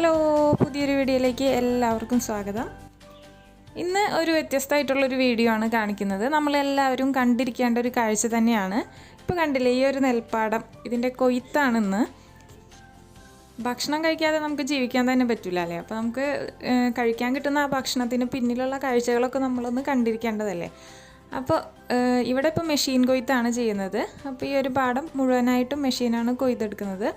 Hello പുതിയൊരു വീഡിയോയിലേക്ക് എല്ലാവർക്കും സ്വാഗതം. ഇന്ന് ഒരു വ്യത്യസ്തമായിട്ടുള്ളൊരു വീഡിയോ ആണ് കാണിക്കുന്നത്. നമ്മളെല്ലാവരും കണ്ടിരിക്കേണ്ട ഒരു കാഴ്ച തന്നെയാണ്. ഇപ്പോൾ കണ്ടില്ലേ ഈ ഒരു നെൽപ്പാടം ഇതിന്റെ കൊയ്ത്താണിന്ന്. ഭക്ഷണം കഴിക്കാതെ നമുക്ക് ജീവിക്കാൻ തന്നെ പറ്റില്ല അല്ലേ? അപ്പോൾ നമുക്ക് കഴിക്കാൻ കിട്ടുന്ന ആ ഭക്ഷണത്തിന് പിന്നിലുള്ള കാഴ്ചകളൊക്കെ നമ്മളൊന്ന് കണ്ടിരിക്കേണ്ടതല്ലേ? അപ്പോൾ ഇവിടെ ഇപ്പോൾ മെഷീൻ കൊയ്ത്താണ് ചെയ്യുന്നത്. അപ്പോൾ ഈ ഒരു പാടം മുഴുവനായിട്ടും മെഷീനാണ് കൊയ്തെടുക്കുന്നത്.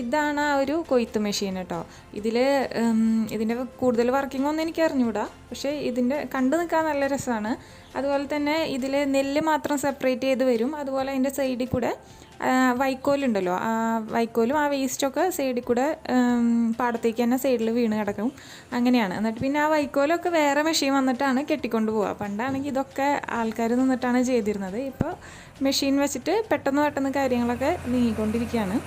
ഇതാണ് ആ ഒരു കൊയ്ത്ത് മെഷീൻ കേട്ടോ ഇതിൽ ഇതിന്റെ കൂടുതൽ വർക്കിംഗ് ഒന്നും എനിക്ക് അറിഞ്ഞുകൂടാ പക്ഷേ ഇതിന്റെ കണ്ടു നിൽക്കാൻ നല്ല രസമാണ്. അതുപോലെ തന്നെ ഇതിൽ നെല്ല് മാത്രം സെപ്പറേറ്റ് ചെയ്ത് വരും. അതുപോലെ അതിന്റെ സൈഡിൽ കൂടെ വൈക്കോലുണ്ടല്ലോ ആ വൈക്കോലും ആ വേസ്റ്റൊക്കെ സൈഡിൽ കൂടെ പാടത്തേക്ക് തന്നെ സൈഡിൽ വീണ് കിടക്കും. അങ്ങനെയാണ്. എന്നിട്ട് പിന്നെ ആ വൈക്കോലൊക്കെ വേറെ മെഷീൻ വന്നിട്ടാണ് കെട്ടിക്കൊണ്ട് പോവുക. പണ്ടാണെങ്കിൽ ഇതൊക്കെ ആൾക്കാർ നിന്നിട്ടാണ് ചെയ്തിരുന്നത്. ഇപ്പോൾ മെഷീൻ വെച്ചിട്ട് പെട്ടെന്ന് പെട്ടെന്ന് കാര്യങ്ങളൊക്കെ നീങ്ങിക്കൊണ്ടിരിക്കുകയാണ്.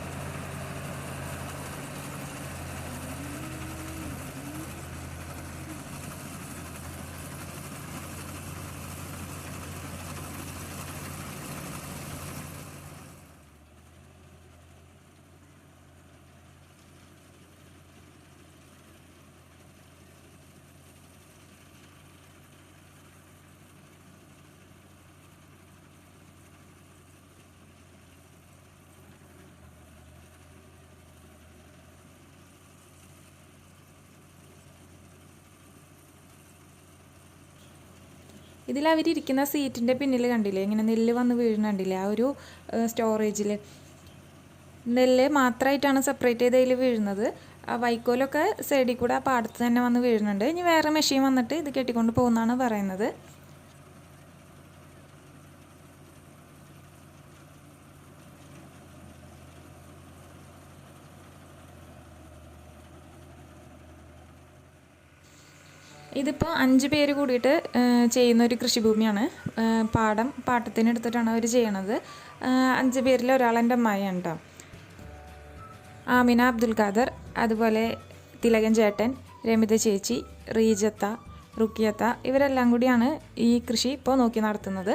ഇതിൽ അവരിയ്ക്കുന്ന സീറ്റിന്റെ പിന്നിൽ കണ്ടില്ലേ? ഇങ്ങനെ നെല്ല് വന്ന് വീഴുന്ന കണ്ടില്ലേ? ആ ഒരു സ്റ്റോറേജിൽ നെല്ല് മാത്രമായിട്ടാണ് സെപ്പറേറ്റ് ചെയ്ത് അതിൽ വീഴുന്നത്. ആ വൈക്കോലൊക്കെ സൈഡിൽ കൂടെ ആ പാടത്ത് തന്നെ വന്ന് വീഴുന്നുണ്ട്. ഇനി വേറെ മെഷീൻ വന്നിട്ട് ഇത് കെട്ടിക്കൊണ്ട് പോകുന്നതാണ് പറയുന്നത്. ഇതിപ്പോൾ അഞ്ച് പേര് കൂടിയിട്ട് ചെയ്യുന്ന ഒരു കൃഷിഭൂമിയാണ്. പാടം പാട്ടത്തിന് എടുത്തിട്ടാണ് അവർ ചെയ്യണത്. അഞ്ച് പേരിൽ ഒരാൾ എന്റെ അമ്മായിയാണ് കേട്ടോ ആമിന അബ്ദുൽ ഖാദർ അതുപോലെ തിലകൻ ചേട്ടൻ രമിത ചേച്ചി റീജത്ത റുക്കിയത്ത ഇവരെല്ലാം കൂടിയാണ് ഈ കൃഷി ഇപ്പോൾ നോക്കി നടത്തുന്നത്.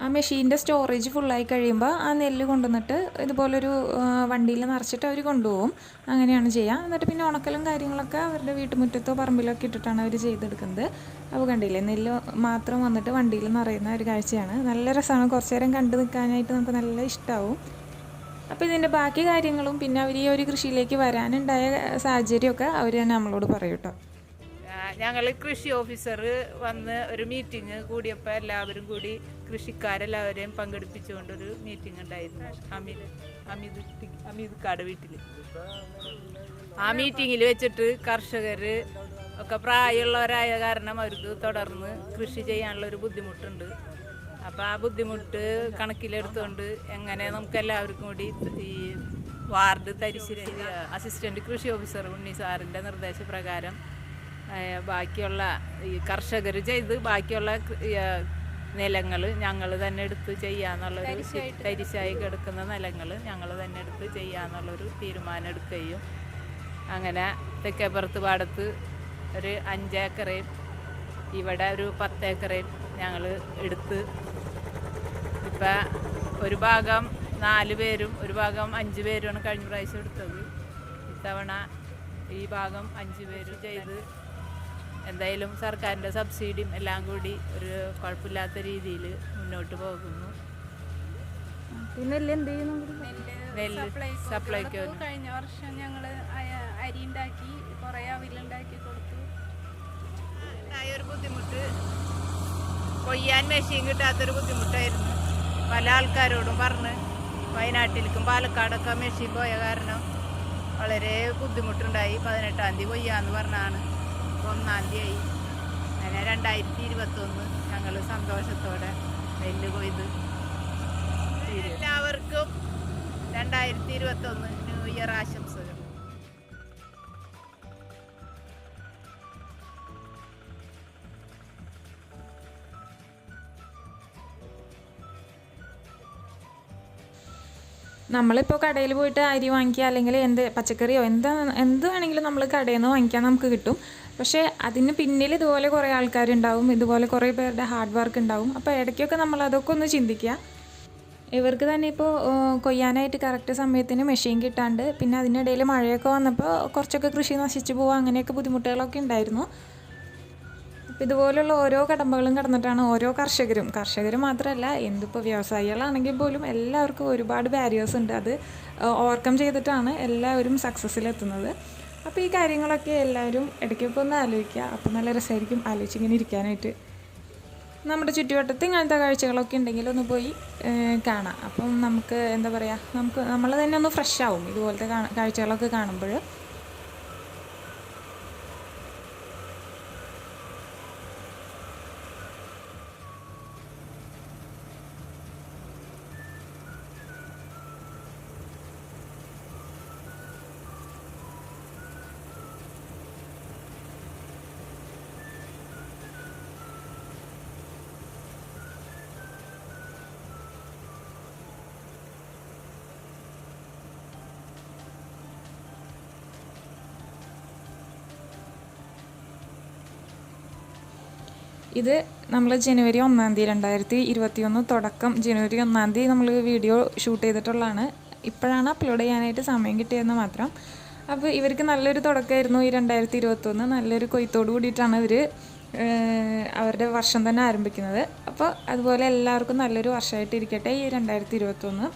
ആ മെഷീന്റെ സ്റ്റോറേജ് ഫുള്ളായി കഴിയുമ്പോൾ ആ നെല്ല് കൊണ്ടുവന്നിട്ട് ഇതുപോലൊരു വണ്ടിയിൽ നിറച്ചിട്ട് അവർ കൊണ്ടുപോകും അങ്ങനെയാണ് ചെയ്യുക എന്നിട്ട് പിന്നെ ഉണക്കലും കാര്യങ്ങളൊക്കെ അവരുടെ വീട്ടുമുറ്റത്തോ പറമ്പിലൊക്കെ ഇട്ടിട്ടാണ് അവർ ചെയ്തെടുക്കുന്നത്. അപ്പോൾ കണ്ടില്ലേ നെല്ല് മാത്രം വന്നിട്ട് വണ്ടിയിൽ നിറയുന്ന ഒരു കാഴ്ചയാണ്. നല്ല രസമാണ്. കുറച്ച് നേരം കണ്ടു നിൽക്കാനായിട്ട് നമുക്ക് നല്ല ഇഷ്ടമാവും അപ്പോൾ ഇതിന്റെ ബാക്കി കാര്യങ്ങളും പിന്നെ അവർ ഈ ഒരു കൃഷിയിലേക്ക് വരാനുണ്ടായ സാഹചര്യമൊക്കെ അവർ നമ്മളോട് പറയും ഞങ്ങൾ കൃഷി ഓഫീസർ വന്ന് ഒരു മീറ്റിംഗ് കൂടിയപ്പോൾ എല്ലാവരും കൂടി കൃഷിക്കാരെല്ലാവരെയും പങ്കെടുപ്പിച്ചുകൊണ്ടൊരു മീറ്റിംഗ് ഉണ്ടായിരുന്നു. അമീദ് അമിത് അമീദ് കാട് വീട്ടിൽ ആ മീറ്റിങ്ങിൽ വെച്ചിട്ട് കർഷകർ ഒക്കെ പ്രായമുള്ളവരായ കാരണം അവർക്ക് തുടർന്ന് കൃഷി ചെയ്യാനുള്ള ഒരു ബുദ്ധിമുട്ടുണ്ട്. അപ്പോൾ ആ ബുദ്ധിമുട്ട് കണക്കിലെടുത്തുകൊണ്ട് എങ്ങനെ നമുക്ക് എല്ലാവർക്കും കൂടി ഈ വാർഡ് തരിശ്ശേരി അസിസ്റ്റന്റ് കൃഷി ഓഫീസർ ഉണ്ണി സാറിന്റെ നിർദ്ദേശപ്രകാരം ബാക്കിയുള്ള ഈ കർഷകർ ചെയ്ത് ബാക്കിയുള്ള നിലങ്ങൾ ഞങ്ങൾ തന്നെ എടുത്ത് ചെയ്യാന്നുള്ളൊരു തരിശായി കിടക്കുന്ന നിലങ്ങൾ ഞങ്ങൾ തന്നെ എടുത്ത് ചെയ്യാന്നുള്ളൊരു തീരുമാനം എടുക്കുകയും അങ്ങനെ തെക്കേപ്പുറത്ത് പാടത്ത് ഒരു അഞ്ചേക്കറയും ഇവിടെ ഒരു പത്തേക്കറയും ഞങ്ങൾ എടുത്ത് ഇപ്പം ഒരു ഭാഗം നാല് പേരും ഒരു ഭാഗം അഞ്ച് പേരുമാണ് കഴിഞ്ഞ പ്രാവശ്യം എടുത്തത്. ഇത്തവണ ഈ ഭാഗം അഞ്ച് പേരും ചെയ്ത് എന്തായാലും സർക്കാരിന്റെ സബ്സിഡിയും എല്ലാം കൂടി ഒരു കുഴപ്പമില്ലാത്ത രീതിയിൽ മുന്നോട്ട് പോകുന്നു. പിന്നെ നെല്ല് എന്ത് നെല്ല് സപ്ലൈക്ക് കഴിഞ്ഞ വർഷം ഞങ്ങൾ അരി ഉണ്ടാക്കി കുറെ അവിലുണ്ടാക്കി കൊടുത്തു. ഒരു ബുദ്ധിമുട്ട്. കൊയ്യാൻ മെഷീൻ കിട്ടാത്തൊരു ബുദ്ധിമുട്ടായിരുന്നു. പല ആൾക്കാരോടും പറഞ്ഞ് വയനാട്ടിലേക്കും പാലക്കാടൊക്കെ മെഷീൻ പോയ കാരണം വളരെ ബുദ്ധിമുട്ടുണ്ടായി. പതിനെട്ടാം തീയതി കൊയ്യാന്ന് പറഞ്ഞാണ്. ഒന്നാം തീയതി അങ്ങനെ രണ്ടായിരത്തി ഇരുപത്തൊന്ന് ഞങ്ങൾ സന്തോഷത്തോടെ നെല്ല് കൊയ്ത് എല്ലാവർക്കും രണ്ടായിരത്തി ഇരുപത്തൊന്ന് ന്യൂ ഇയർ ആശംസകൾ നമ്മളിപ്പോൾ കടയിൽ പോയിട്ട് അരി വാങ്ങിക്കുക അല്ലെങ്കിൽ എന്ത് പച്ചക്കറിയോ എന്താ എന്ത് വേണമെങ്കിലും നമ്മൾ കടയിൽ നിന്ന് വാങ്ങിക്കാൻ നമുക്ക് കിട്ടും. പക്ഷേ അതിന് പിന്നിൽ ഇതുപോലെ കുറേ ആൾക്കാരുണ്ടാവും ഇതുപോലെ കുറേ പേരുടെ ഹാർഡ് വർക്ക് ഉണ്ടാവും. അപ്പോൾ ഇടയ്ക്കൊക്കെ നമ്മൾ അതൊക്കെ ഒന്ന് ചിന്തിക്കുക. ഇവർക്ക് തന്നെ ഇപ്പോൾ കൊയ്യാനായിട്ട് കറക്റ്റ് സമയത്തിന് മെഷീൻ കിട്ടാണ്ട് പിന്നെ അതിനിടയിൽ മഴയൊക്കെ വന്നപ്പോൾ കുറച്ചൊക്കെ കൃഷി നശിച്ചു പോകുക അങ്ങനെയൊക്കെ ബുദ്ധിമുട്ടുകളൊക്കെ ഉണ്ടായിരുന്നു. ഇതുപോലുള്ള ഓരോ കടമ്പകളും കടന്നിട്ടാണ് ഓരോ കർഷകരും. കർഷകർ മാത്രമല്ല എന്തിപ്പോൾ വ്യവസായികളാണെങ്കിൽ പോലും എല്ലാവർക്കും ഒരുപാട് ബാരിയേഴ്സ് ഉണ്ട്. അത് ഓവർകം ചെയ്തിട്ടാണ് എല്ലാവരും സക്സസ്സിലെത്തുന്നത് അപ്പോൾ ഈ കാര്യങ്ങളൊക്കെ എല്ലാവരും ഇടയ്ക്കൊക്കെ ഒന്ന് ആലോചിക്കുക. അപ്പോൾ നല്ല രസമായിരിക്കും ആലോചിച്ചിങ്ങനെ ഇരിക്കാനായിട്ട്. നമ്മുടെ ചുറ്റുവട്ടത്ത് ഇങ്ങനത്തെ കാഴ്ചകളൊക്കെ ഉണ്ടെങ്കിൽ ഒന്ന് പോയി കാണാം. അപ്പം നമുക്ക് എന്താ പറയുക നമുക്ക് നമ്മൾ തന്നെ ഒന്ന് ഫ്രഷ് ആവും ഇതുപോലത്തെ കാഴ്ചകളൊക്കെ കാണുമ്പോൾ. ഇത് നമ്മൾ ജനുവരി ഒന്നാം തീയതി രണ്ടായിരത്തി ഇരുപത്തി ഒന്ന് തുടക്കം. ജനുവരി ഒന്നാം തീയതി നമ്മൾ വീഡിയോ ഷൂട്ട് ചെയ്തിട്ടുള്ളതാണ്. ഇപ്പോഴാണ് അപ്ലോഡ് ചെയ്യാനായിട്ട് സമയം കിട്ടിയതെന്ന് മാത്രം. അപ്പോൾ ഇവർക്ക് നല്ലൊരു തുടക്കമായിരുന്നു ഈ രണ്ടായിരത്തി ഇരുപത്തൊന്ന് നല്ലൊരു കൊയ്ത്തോട് കൂടിയിട്ടാണ് ഇവർ അവരുടെ വർഷം തന്നെ ആരംഭിക്കുന്നത്. അപ്പോൾ അതുപോലെ എല്ലാവർക്കും നല്ലൊരു വർഷമായിട്ട് ഇരിക്കട്ടെ ഈ രണ്ടായിരത്തി ഇരുപത്തൊന്ന്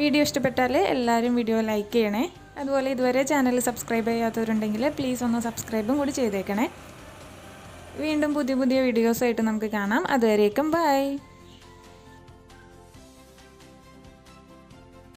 വീഡിയോ ഇഷ്ടപ്പെട്ടാൽ എല്ലാവരും വീഡിയോ ലൈക്ക് ചെയ്യണേ. അതുപോലെ ഇതുവരെ ചാനൽ സബ്സ്ക്രൈബ് ചെയ്യാത്തവരുണ്ടെങ്കിൽ പ്ലീസ് ഒന്ന് സബ്സ്ക്രൈബും കൂടി ചെയ്തേക്കണേ. വീണ്ടും പുതിയ പുതിയ വീഡിയോസായിട്ട് നമുക്ക് കാണാം. അതുവരേക്കും ബൈ.